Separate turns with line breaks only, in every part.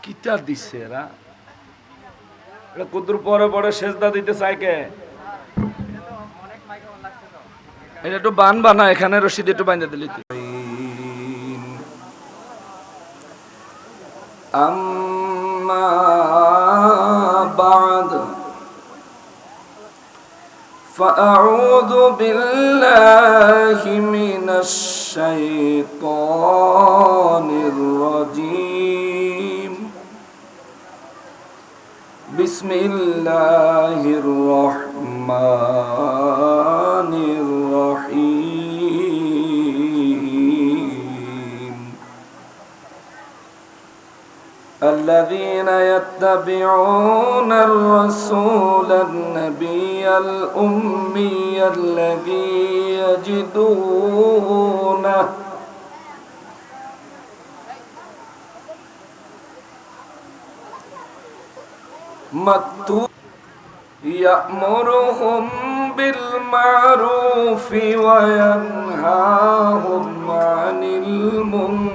কিতা দিচ্ছে এরা এটা কুদ্দুর পরে পরে সেজদা দিতে চায় কে এটা একটু বান বানা এখানে রশিদ একটু বাইন্দা দিলি তুই। أما بعد فأعوذ بالله من الشيطان الرجيم بسم الله الرحمن الرحيم. الذين يتبعون الرسول النبي الأمي الذي يجدونه مكتوب يأمرهم بالمعروف وينهاهم عن المنكر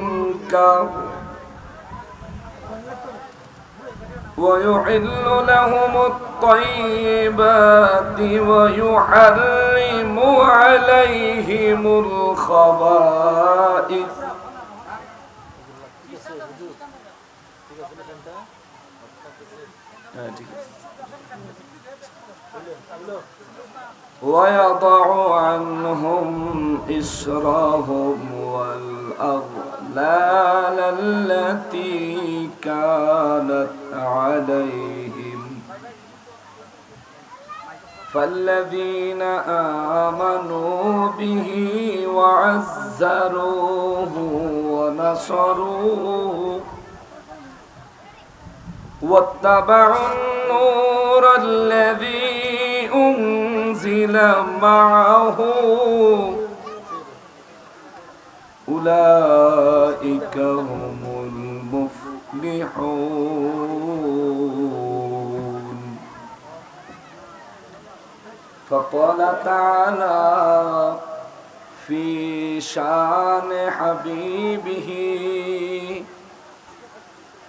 ويحل لهم الطيبات ويحرم عليهم الخبائث. ويضع عنهم إسرهم والأغلال التي كانت عليهم. فالذين آمنوا به وعزروه ونصروه واتبعوا النور الذي أنزل معه. أولئك هم المفلحون. فقال تعالى في شان حبيبه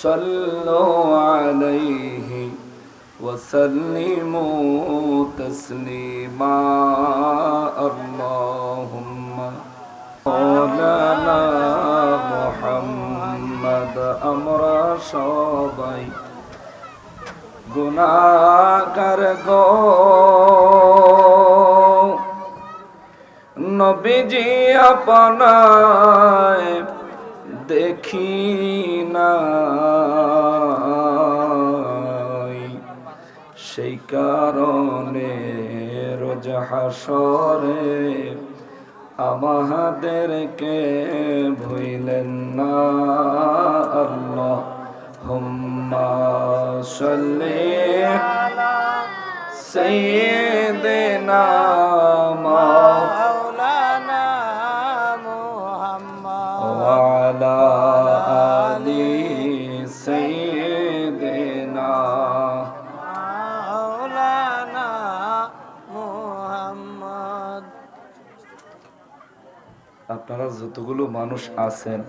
صلوا عليه وسلموا تسليما اللهم مولانا محمد أمر সবাই গুণাকার গো নবীজি আপনায় দেখি নাই সেই কারণে রোজ হাসরে আমাদেরকে ভুইলেন না আল্লাহ। হুম্মা সাল্লি সাইয়্যিদিনা আপনারা যতগুলো মানুষ আছেন,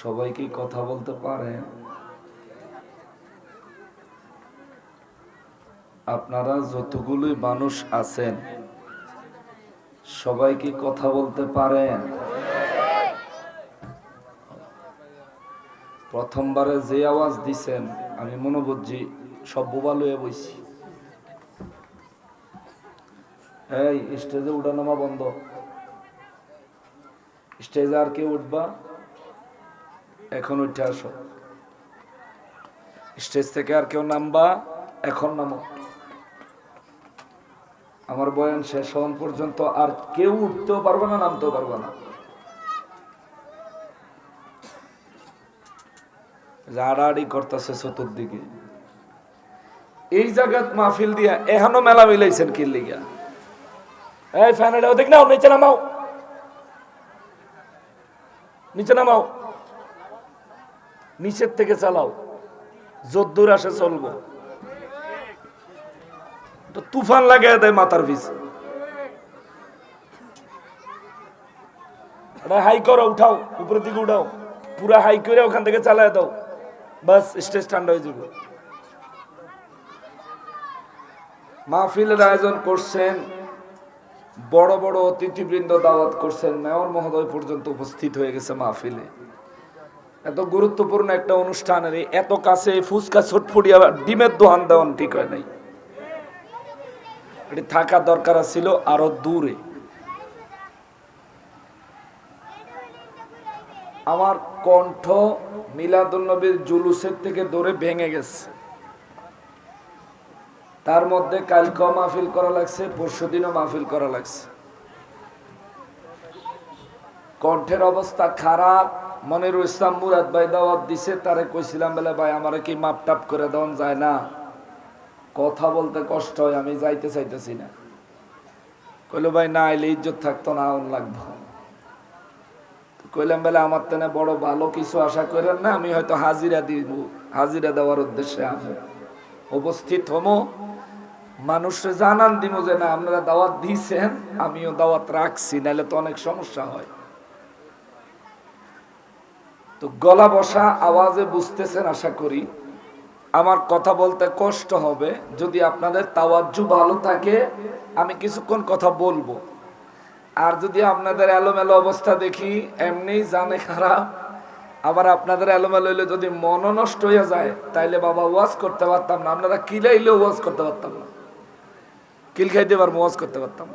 সবাই কি কথা বলতে পারেন আপনারা যতগুলোই মানুষ আছেন, সবাই কি কথা বলতে পারেন প্রথমবারে যে আওয়াজ দিছেন, আমি মনে বুঝছি সব বোবা লয়ে বইছি। এই, স্টেজে উঠানামা বন্ধ। স্টেজে আর কেউ উঠবা? এখন উঠে আসো। স্টেজ থেকে আর কেউ নামবা? এখন নামো। আমার বয়ান শেষ হওয়ান পর্যন্ত আর কেউ উঠতেও পারবে না, নামতেও পারবে না। আড়াআড়ি করতেছে চতুর্দিকে। এই জায়গাত মাহফিল দিয়া এখনও মেলা মিলাইছেন কি লিগা এই ফ্যানেটা দেখ নাও, নিচে নামাও। নিচে নামাও। নিচের থেকে চালাও। যদ্দূর আসে চলবো। তুফান লাগাই দেয় মাথার পিছে হাই করো, উঠাও, উপরের দিকে উঠাও। পুরা হাই করে ওখান থেকে চালায় দাও। বাস, স্টেজ ঠান্ডা হয়ে যাবে। মাহফিলের আয়োজন করছেন বড় বড় অতিথিবৃন্দ দাওয়াত করছেন। মেয়র মহোদয় পর্যন্ত উপস্থিত হয়ে গেছে মাহফিলে। এত গুরুত্বপূর্ণ একটা অনুষ্ঠানের এত কাছে ফুচকা ছটফুটিয়া ডিমের দোহান দেওয়ান ঠিক হয় নাই। এটি থাকা দরকার ছিল আরও দূরে। আমার কণ্ঠ মিলাদুলনবীর জুলুসের থেকে দৌড়ে ভেঙে গেছে। তার মধ্যে কালকেও মাহফিল করা লাগছে পরশু দিনও মাহফিল করা লাগছে। কণ্ঠের অবস্থা খারাপ মনের ইসলাম মুরাদ ভাই দাওয়াত দিছে, তারে কইছিলাম, বলে, ভাই, আমারে কি মাপ টাপ করে দেওয়া যায় না? কথা বলতে কষ্ট হয়, আমি যাইতে চাইতেছি না। কইলো, ভাই, না, এলে ইজ্জত থাকতো না, আউন লাগবো। কইলাম, বলে, আমার তেনে বড় ভালো কিছু আশা করেন না, আমি হয়তো হাজিরা দিব, হাজিরা দেওয়ার উদ্দেশ্যে আমি উপস্থিত হমো। মানুষে জানান দিব যে, না, আপনারা দাওয়াত দিয়েছেন, আমিও দাওয়াত রাখছি। নাহলে তো অনেক সমস্যা হয়। তো গলা বসা, আওয়াজে বুঝতেছেন, আশা করি আমার কথা বলতে কষ্ট হবে। যদি আপনাদের তাওয়াজ্জু ভালো থাকে, আমি কিছুক্ষণ কথা বলব। আর যদি আপনাদের এলোমেলো অবস্থা দেখি এমনি জানে খারাপ। আবার আপনাদের এলোমেলো হইলে যদি মন নষ্ট হয়ে যায়, তাইলে বাবা ওয়াজ করতে পারতাম না। আপনারা কিলাইলেও ওয়াজ করতে পারতাম না। কিল খাইতে পারব, ওয়াজ করতে পারতাম।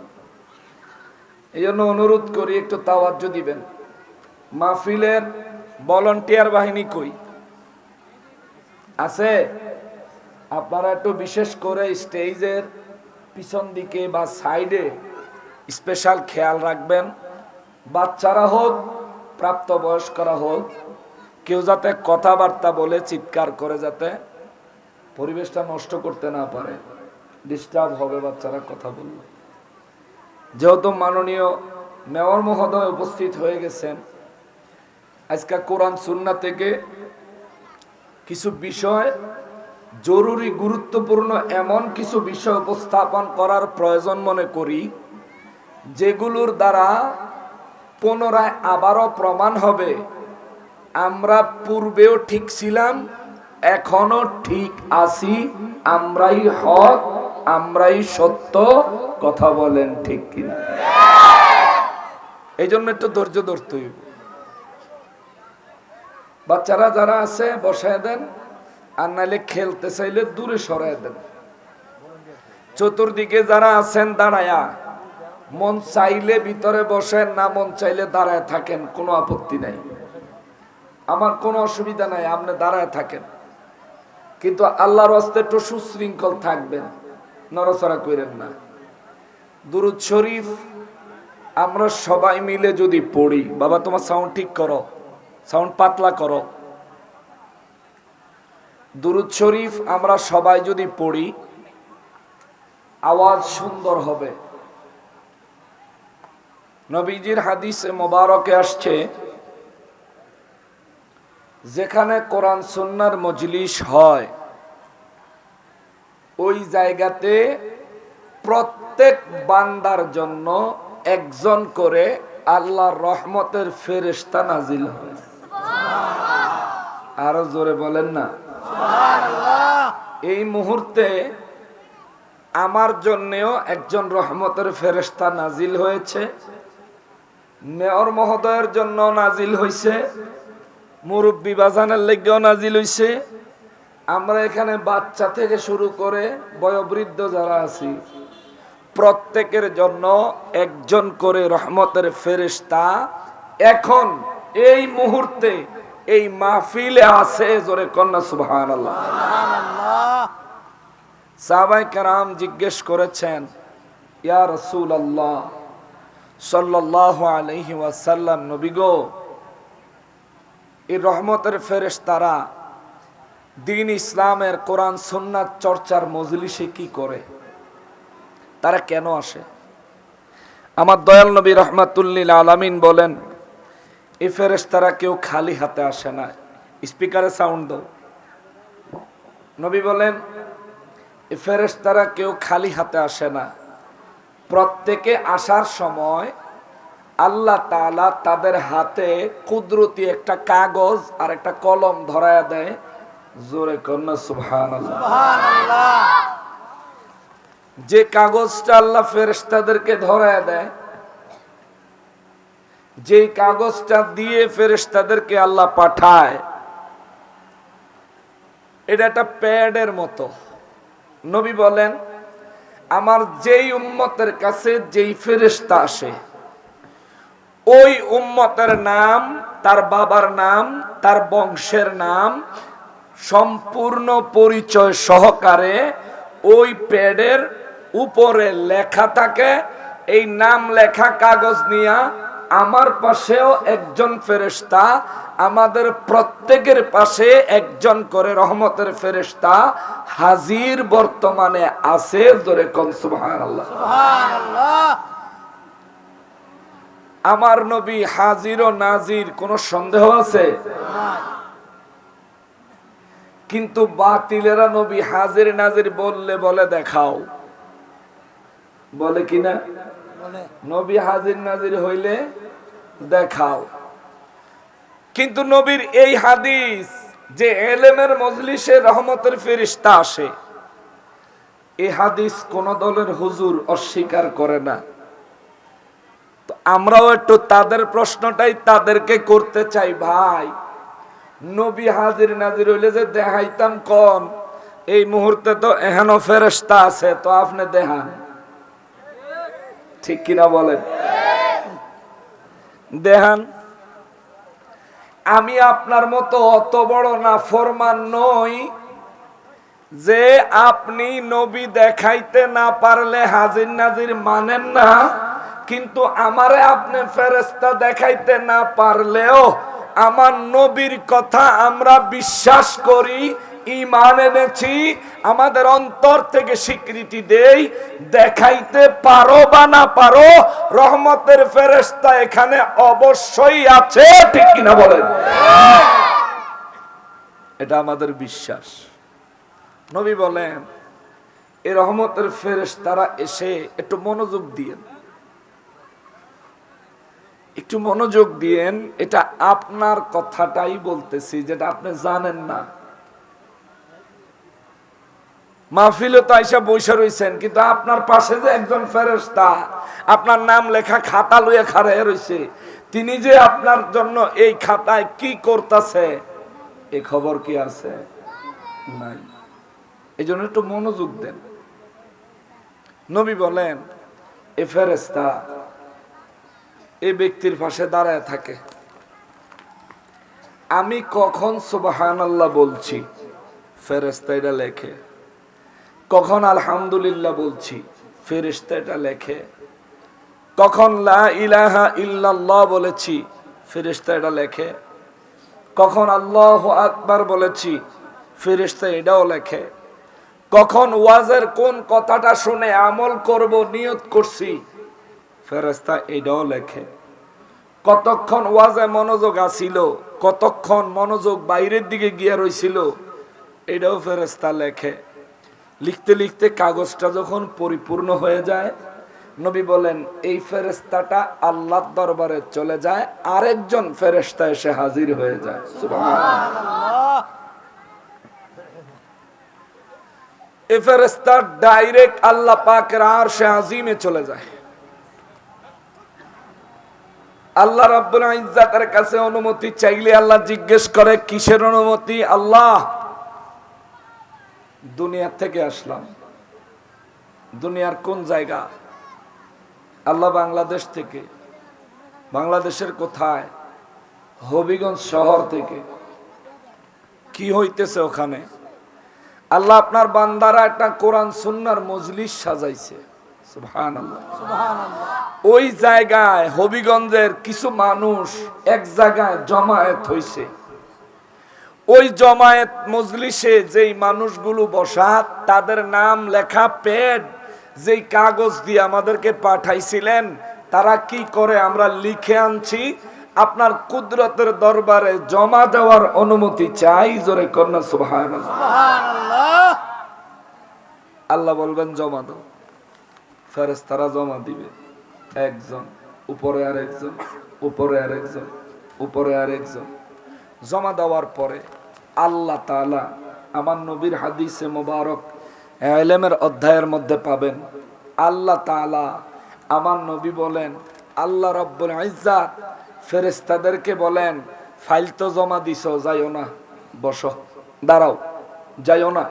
এই জন্য অনুরোধ করি, একটু তাওয়াজ্জু দিবেন। মাহফিলের ভলান্টিয়ার বাহিনী কই? আছে? আপনারা একটু বিশেষ করে স্টেজের পিছন দিকে বা সাইডে স্পেশাল খেয়াল রাখবেন। বাচ্চারা হোক, প্রাপ্তবয়স্করা হোক, কেউ যাতে কথাবার্তা বলে, চিৎকার করে যাতে পরিবেশটা নষ্ট করতে না পারে। ডিস্টার্ব হবে বাচ্চারা কথা বললে। যেহেতু মাননীয় মেয়র মহোদয় উপস্থিত হয়ে গেছেন, আজকে কোরআন সুন্না থেকে কিছু বিষয় জরুরি, গুরুত্বপূর্ণ, এমন কিছু বিষয় উপস্থাপন করার প্রয়োজন মনে করি, যেগুলোর দ্বারা পুনরায় আবারও প্রমাণ হবে, আমরা পূর্বেও ঠিক ছিলাম এখনও ঠিক আছি, আমরাই হক আমরাই সত্য কথা বলেন, ঠিক কিনা? এই জন্য একটু ধৈর্য ধরতে হইব। বাচ্চারা যারা আছে, বসায় দেন, আর নাইলে খেলতে চাইলে দূরে সরায় দেন। চতুর্দিকে যারা আছেন, দাঁড়ায়া। মন চাইলে ভিতরে বসেন, না মন চাইলে দাঁড়ায় থাকেন, কোনো আপত্তি নাই। আমার কোনো অসুবিধা নাই, আপনি দাঁড়ায় থাকেন। কিন্তু আল্লাহর হস্তে একটু সুশৃঙ্খল থাকবেন। নড়াচড়া করেন না। দুরুদ শরীফ আমরা সবাই মিলে যদি পড়ি, বাবা তোমার সাউন্ড ঠিক করো সাউন্ড পাতলা করো। দুরুদ শরীফ আমরা সবাই যদি পড়ি, আওয়াজ সুন্দর হবে। নবীজির হাদিসে মোবারকে আসছে, যেখানে কোরআন সুন্নার মজলিস হয়। ওই জায়গাতে প্রত্যেক বান্দার জন্য একজন করে আল্লাহর রহমতের ফেরেশতা নাজিল হয়। আরও জোরে বলেন না। এই মুহূর্তে আমার জন্যেও একজন রহমতের ফেরেশতা নাজিল হয়েছে। মেয়র মহোদয়ের জন্য নাজিল হয়েছে মুরব্বী বাজানের লেগেও নাজিল হয়েছে আমরা এখানে বাচ্চা থেকে শুরু করে বয়োবৃদ্ধ যারা আছি প্রত্যেকের জন্য একজন করে রহমতের ফেরেশতা এখন এই মুহূর্তে এই মাহফিলে আছে জোরে কন্যা সুবহান সাহাবাই কারাম জিজ্ঞেস করেছেন ইয়া রসুল আল্লাহ সাল্লাহ আলহি ওয়াসাল্লাম নবী গো এই রহমতের ফেরেশ তারা দিন ইসলামের কোরআন, সুন্নাত চর্চার মজলিসে কি করে? তারা কেন আসে? আমার দয়াল নবী রহমাতুল্লিল আলামিন বলেন, এ এই ফেরেশতারা কেউ খালি হাতে আসে না। স্পিকারে সাউন্ড দাও। নবী বলেন এই ফেরেশতারা কেউ খালি হাতে আসে না। প্রত্যেকে আসার সময় আল্লাহ তাআলা তাদের হাতে কুদরতি একটা কাগজ আর একটা কলম ধরায় দেয়। জোরে কন্যা সুবহানাল্লাহ। যে কাগজটা আল্লাহ ফেরেশতাদেরকে ধরায় দেয় যে কাগজটা দিয়ে ফেরেশতাদেরকে আল্লাহ পাঠায় এটা একটা প্যাডের মতো। নবী বলেন আমার যেই উম্মতের কাছে যেই ফেরেশতা আসে ওই উম্মতের নাম তার বাবার নাম তার বংশের নাম সম্পূর্ণ পরিচয় সহকারে ওই প্যাডের উপরে লেখা থাকে এই নাম লেখা কাগজ নিয়া আমার পাশেও একজন ফেরেশতা আমাদের প্রত্যেকের পাশে একজন করে রহমতের ফেরেশতা হাজির বর্তমানে আছে জোরে সুবহানাল্লাহ। আমার নবী হাজির ও নাজির কোন সন্দেহ আছে? কিন্তু বাতিলেরা নবী হাজির নাজির বললে বলে দেখাও। বলে কিনা? নবী হাজির নাজির হইলে দেখাও। কিন্তু নবীর এই হাদিস যে এলেমের মজলিসে রহমতের ফেরিস্তা আসে এই হাদিস কোন দলের হুজুর অস্বীকার করে না। তো আমরাও একটু তাদের প্রশ্নটাই তাদেরকে করতে চাই ভাই। নবী হাজির নাজির হইলে যে দেখাইতাম কন, এই মুহূর্তে তো এহেন ফেরেস্তা আছে, তো আপনি দেখান। ঠিক কিনা বলেন? দেহান আমি আপনার মতো অত বড় না, ফরমান নই যে আপনি নবী দেখাইতে না পারলে হাজির নাজির মানেন না, কিন্তু আমারে আপনি ফেরেস্তা দেখাইতে না পারলেও আমার নবীর কথা আমরা বিশ্বাস করি ইমান এনেছি, আমাদের অন্তর থেকে স্বীকৃতি দেই, দেখাইতে পারো বা না পারো, রহমতের ফেরেস্তা এখানে অবশ্যই আছে, ঠিক কিনা বলেন? এটা আমাদের বিশ্বাস। নবী বলেন এই রহমতের ফেরেস তারা এসে একটু মনোযোগ দিয়েন। একটু মনোযোগ দিয়েন, এটা আপনার কথাটাই বলতেছি, যেটা আপনি জানেন না। মাহফিলে তো আইসা বৈশা রইছেন, কিন্তু আপনার পাশে যে একজন আপনার নাম লেখা খাতা লইয়া রইছে, তিনি যে আপনার জন্য এই খাতায় কি করতেছে এই খবর কি আছে? নাই। এই জন্য একটু মনোযোগ দেন। নবী বলেন, এ ফেরেস্তা এই ব্যক্তির পাশে দাঁড়ায় থাকে। আমি কখন সুবাহান আল্লাহ বলছি? ফেরেস্তা এটা লেখে। কখন আলহামদুলিল্লাহ বলছি? ফেরেস্তা এটা লেখে। কখন লা ইলাহা ইল্লাল্লাহ বলেছি? ফেরেস্তা এটা লেখে। কখন আল্লাহ আকবার বলেছি? ফেরেস্তা এটাও লেখে। কখন ওয়াজের কোন কথাটা শুনে আমল করব, নিয়ত করছি? ফেরেস্তা এটাও লেখে, কতক্ষণ ওয়াজে মনোযোগ আসিল, কতক্ষণ মনোযোগ বাইরের দিকে গিয়ে রইছিল? এটাও ফেরেস্তা লেখে। লিখতে লিখতে কাগজটা যখন পরিপূর্ণ হয়ে যায়, নবী বলেন, এই ফেরেস্তাটা আল্লাহর দরবারে চলে যায়, আরেকজন ফেরেস্তা এসে হাজির হয়ে যায়। এই ফেরেস্তা ডাইরেক্ট আল্লাহ পাকের আর সে আজিমে চলে যায়। আল্লাহ রাব্বুল ইজ্জাতের কাছে অনুমতি চাইলে আল্লাহ জিজ্ঞেস করে, কিসের অনুমতি? আল্লাহ। দুনিয়া থেকে আসলাম। দুনিয়ার কোন জায়গা? আল্লাহ বাংলাদেশ থেকে। বাংলাদেশের কোথায়? হবিগঞ্জ শহর থেকে। কি হইতেছে ওখানে? আল্লাহ আপনার বান্দারা একটা কোরআন সুন্নার মজলিস সাজাইছে। ওই জায়গায় হবিগঞ্জের কিছু মানুষ এক জায়গায় জমায়েত হইছে। ওই জমায়েত মজলিসে যেই মানুষগুলো বসা তাদের নাম লেখা পেড যেই কাগজ দিয়ে আমাদেরকে পাঠাইছিলেন তারা কি করে আমরা লিখে আনছি? আপনার কুদরতের দরবারে জমা দেওয়ার অনুমতি চাই জোরে কন্যা
সুবহানাল্লাহ।
আল্লাহ বলবেন জমা দাও। ফেরেস তারা জমা দিবে। একজন, উপরে আর একজন, উপরে আর একজন, উপরে আর একজন। জমা দেওয়ার পরে আল্লাহ তাআলা আমার নবীর হাদিসে মোবারক এলেমের অধ্যায়ের মধ্যে পাবেন, আল্লাহ তাআলা আমার নবী বলেন, আল্লাহ রব্বুল ইজ্জাত ফেরেশতাদেরকে বলেন, ফাইল তো জমা দিছো, যাইও না, বসো, দাঁড়াও, যাইও না।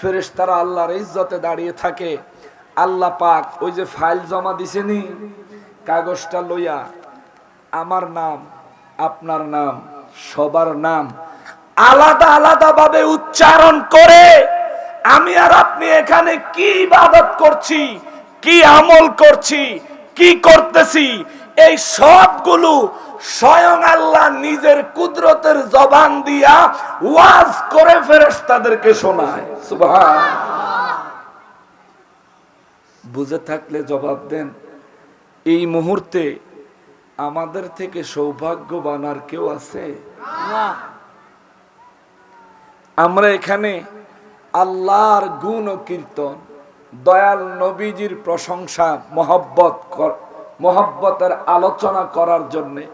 ফেরেশতারা আল্লাহর ইজ্জতে দাঁড়িয়ে থাকে আল্লাহ পাক ওই যে ফাইল জমা দিছেনি, কাগজটা লইয়া, আমার নাম, আপনার নাম, সবার নাম আলাদা আলাদা ভাবে উচ্চারণ করে আমি আর আপনি এখানে কি ইবাদত করছি, কি আমল করছি, কি করতেছি, এই সবগুলো স্বয়ং আল্লাহ নিজের কুদরতের জবান দিয়া ওয়াজ করে ফেরেশতাদেরকে শোনায়। সুবহান। বুঝে থাকলে জবাব দেন এই মুহূর্তে আমাদের থেকে সৌভাগ্যবান আর কেউ আছে? আমরা এখানে আল্লাহর গুণ ও কীর্তন দয়াল নবীজির প্রশংসা মহব্বত মহব্বতের আলোচনা করার জন্যে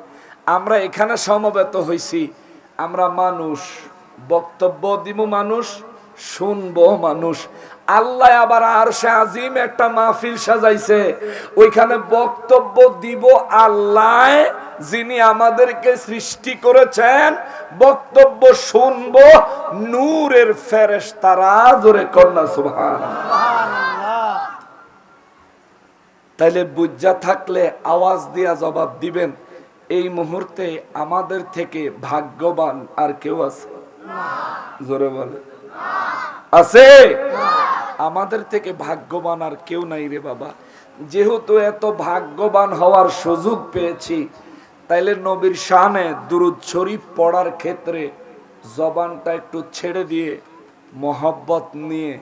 আমরা এখানে সমবেত হইছি। আমরা মানুষ বক্তব্য দিব মানুষ শুনব মানুষ। আল্লাহ আবার আর আজিম একটা মাহফিল সাজাইছে। ওইখানে বক্তব্য দিব আল্লাহ যিনি আমাদেরকে সৃষ্টি করেছেন। বক্তব্য শুনব নূরের ফেরেশ তারা জোরে কন্যা সুভান তাইলে বুজ্জা থাকলে আওয়াজ দিয়া জবাব দিবেন। এই মুহূর্তে আমাদের থেকে ভাগ্যবান আর কেউ আছে? জোরে বলে আছে? আমাদের থেকে ভাগ্যবান আর কেউ নাই রে বাবা। যেহেতু এত ভাগ্যবান হওয়ার সুযোগ পেয়েছি, তাইলে নবীর শানে দুরুদ শরীফ পড়ার ক্ষেত্রে জবানটা একটু ছেড়ে দিয়ে মহব্বত নিয়ে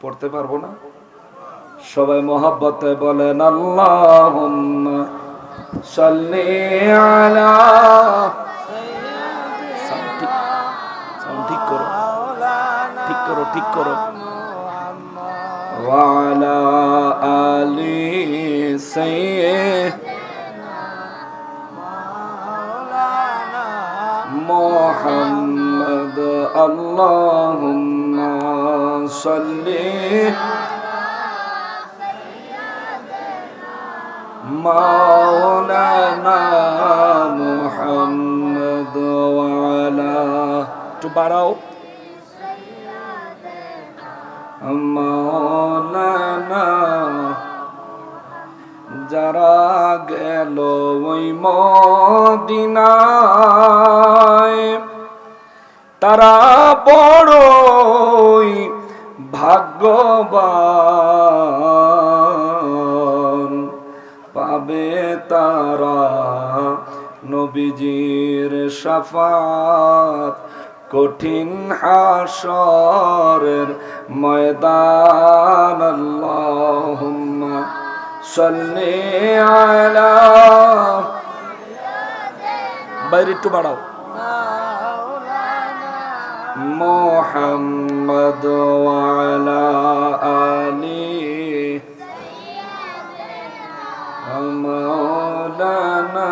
পড়তে পারব না? সবাই মহব্বতে বলেন আল্লাহ সাল্লি আলা ঠিক করো ঠিক করো
মুহাম্মদ
ওয়ালা আলি সাইয়্যিদ
মাওলানা
محمد اللهم صل مولانا محمد وعلى একটু বাড়াও মৌলানা যারা গেল ওই মদিনায় তারা বড়ই ভাগ্যবান। পাবে তারা নবীজির সাফাত। কঠিন হাসরের ময়দান আল্লাহুম্মা সাল্লি আলা বাইরে একটু বাড়াও। মোহাম্মদ আলী মাওলানা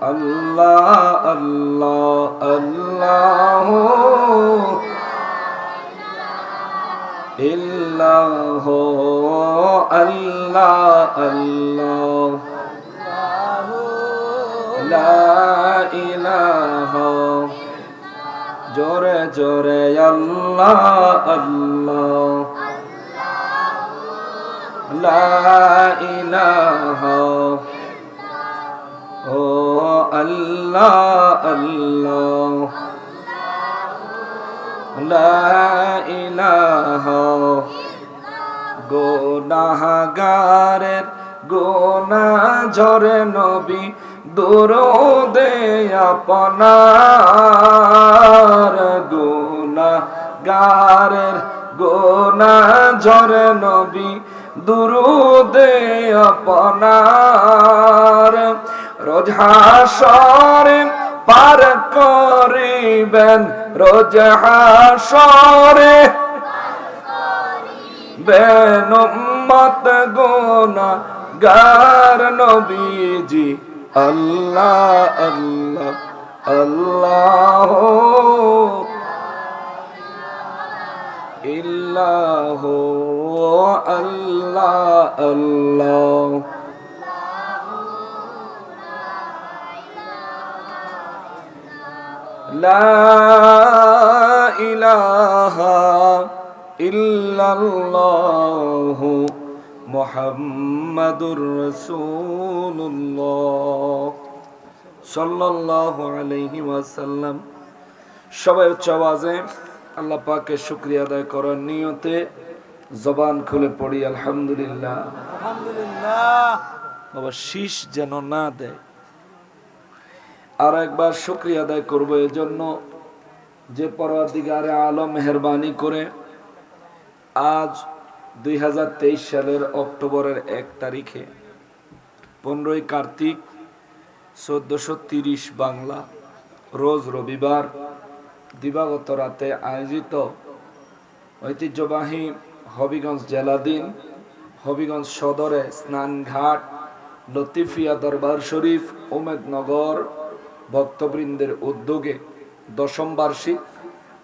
আল্লাহ আল্লাহ আল্লাহ। ইল্লাহ আল্লাহ আল্লাহ। লা ইলাহা। জোরে জোরে, আল্লাহ আল্লাহ। লা ইলাহা। ও আল্লাহ আল্লাহ। লা ইলাহা গোনাগারের গোনা ঝরে নবী দুরুদে আপনার। গুণাগারের গোনা ঝরে নবী দুরুদে আপনার। রোজ হাসরে পার করিবেন, রোজ হাসরে বেনম্মত গোনা গার নবীজি, আল্লাহ আল্লাহ আল্লাহ ইল্লাহ, আল্লাহ আল্লাহ। لا إله إلا الله محمد رسول الله صلى الله عليه وسلم সবাই উচ্চ আওয়াজে আল্লাহ পাকে শুক্রিয়া আদায় করার নিয়তে জবান খুলে পড়ি আলহামদুলিল্লাহ
আলহামদুলিল্লাহ
বাবা শীষ যেন না দেয় আর একবার শুক্রিয়া আদায় করব এজন্য যে পরদিগারে আলো মেহরবানি করে আজ দুই হাজার তেইশ সালের অক্টোবরের এক তারিখে পনেরোই কার্তিক চোদ্দশো তিরিশ বাংলা রোজ রবিবার দিবাগত রাতে আয়োজিত ঐতিহ্যবাহী হবিগঞ্জ জেলাদিন হবিগঞ্জ সদরে স্নানঘাট লতিফিয়া দরবার শরীফ উমেদনগর ভক্তবৃন্দের উদ্যোগে দশম বার্ষিক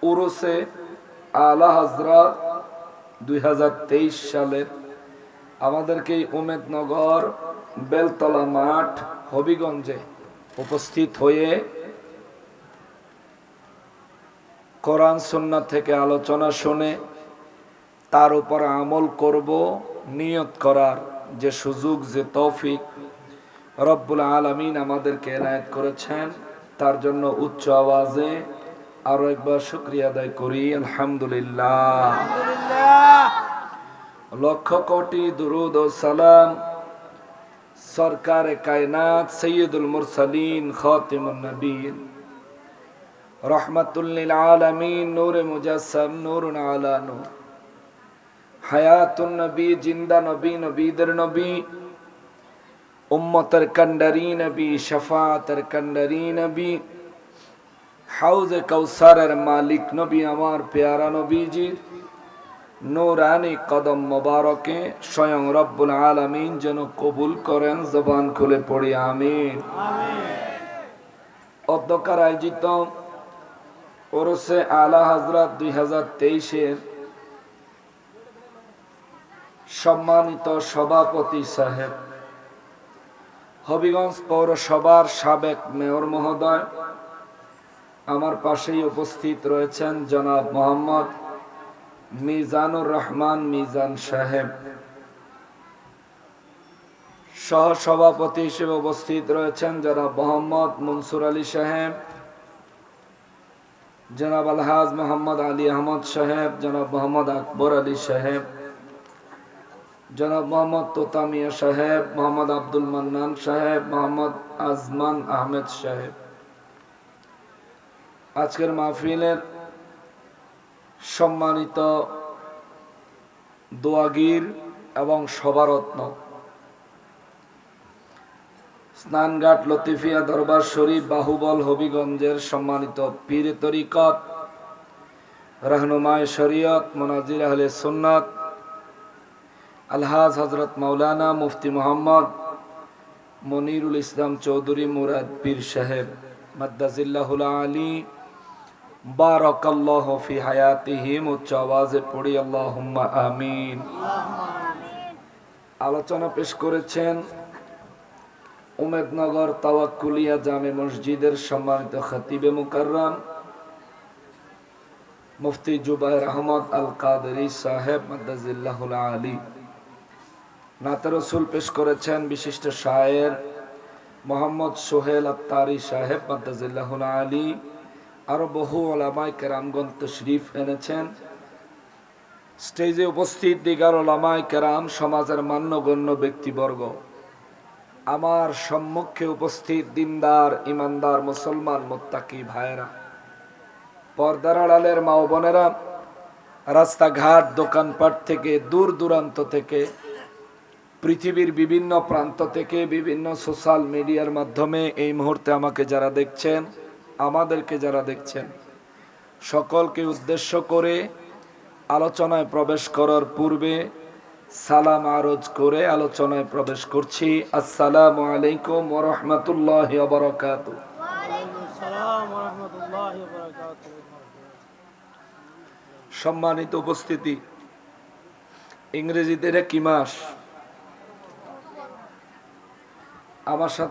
উরুসে আলা হজরত দুই সালের আমাদেরকে উমেদনগর বেলতলা মাঠ হবিগঞ্জে উপস্থিত হয়ে কোরআন সন্না থেকে আলোচনা শুনে তার উপর আমল করব, নিয়ত করার যে সুযোগ, যে তৌফিক রব্বুল আলমিন আমাদেরকে এনায়ত করেছেন। তার জন্য উচ্চ আওয়াজে আরও একবার শুক্রিয়া আদায় করি। আলহামদুলিল্লাহ। লক্ষ কোটি দুরুদ ও সালাম সরকার কায়নাত সৈয়দুল মুরসালিন খাতিমুন নবীন। রহমাতুল্লিল আলামিন নূর আলা নূর। হায়াতুন নবী জিন্দা নবী নবীদের নবী। উম্মতের কন্ডারি নবী শফাতের কন্ডারি নবী হাউজে কৌসারের মালিক নবী আমার পেয়ারা নবীজির নূরানি কদম মোবারকে স্বয়ং রব্বুল আলামিন যেন কবুল করেন জবান খুলে পড়ি আমিন। অধ্যকার আয়োজিত ওরসে আলা হাজরাত দুই হাজার তেইশের সম্মানিত সভাপতি সাহেব হবিগঞ্জ পৌরসভার সাবেক মেয়র মহোদয়। আমার পাশেই উপস্থিত রয়েছেন জনাব মোহাম্মদ মিজানুর রহমান মিজান সাহেব। সহ সভাপতি হিসেবে উপস্থিত রয়েছেন জনাব মোহাম্মদ মনসুর আলী সাহেব, জনাব আলহাজ মোহাম্মদ আলী আহমদ সাহেব, জনাব মোহাম্মদ আকবর আলী সাহেব। জনাব মোহাম্মদ তোতামিয়া সাহেব, মোহাম্মদ আব্দুল মান্নান সাহেব, মোহাম্মদ আজমান আহমেদ সাহেব। আজকের মাহফিলের সম্মানিত দোয়াগির এবং সভারত্ন। স্নানঘাট লতিফিয়া দরবার শরীফ বাহুবল হবিগঞ্জের সম্মানিত পীর তরিকত, রহনুমায় শরীয়ত, মনাজির আহলে সুন্নত আলহাজ হজরত মৌলানা মুফতি মোহাম্মদ মনিরুল ইসলাম চৌধুরী মুরাদ পীর সাহেব মাদ্দাজিল্লাহুল আলী বারাকাল্লাহু ফি হায়াতিহিম উচ্চ আওয়াজে পড়ি আমিন। আলোচনা পেশ করেছেন উমেদনগর তাওয়াক্কুলিয়া জামে মসজিদের সম্মানিত খতিবে মুকাররম মুফতি জুবাইর আহমদ আল কাদেরি সাহেব মাদ্দাজিল্লাহুল আলী। নাতে রসুল পেশ করেছেন বিশিষ্ট শায়ের মোহাম্মদ সোহেল আত্তারি সাহেব মাদ্দাজিল্লাহুল আলী, আরও বহু ওলামায় কেরামগণ তশরিফ এনেছেন। স্টেজে উপস্থিত দিগার ওলামায় কেরাম সমাজের মান্যগণ্য ব্যক্তিবর্গ, আমার সম্মুখে উপস্থিত দিনদার, ইমানদার মুসলমান মোত্তাকি ভাইয়েরা, পর্দার আড়ালের মা বোনেরা, রাস্তাঘাট, দোকানপাট থেকে দূর দূরান্ত থেকে পৃথিবীর বিভিন্ন প্রান্ত থেকে বিভিন্ন সোশ্যাল মিডিয়ার মাধ্যমে এই মুহূর্তে আমাকে যারা দেখছেন আমাদেরকে যারা দেখছেন সকলকে উদ্দেশ্য করে আলোচনায় প্রবেশ করার পূর্বে সালাম আরজ করে আলোচনায় প্রবেশ করছি। আসসালামু আলাইকুম
রহমতুল্লাহ বরকাত
সম্মানিত উপস্থিতি ইংরেজিতে এটা কি মাস? আমার সাথে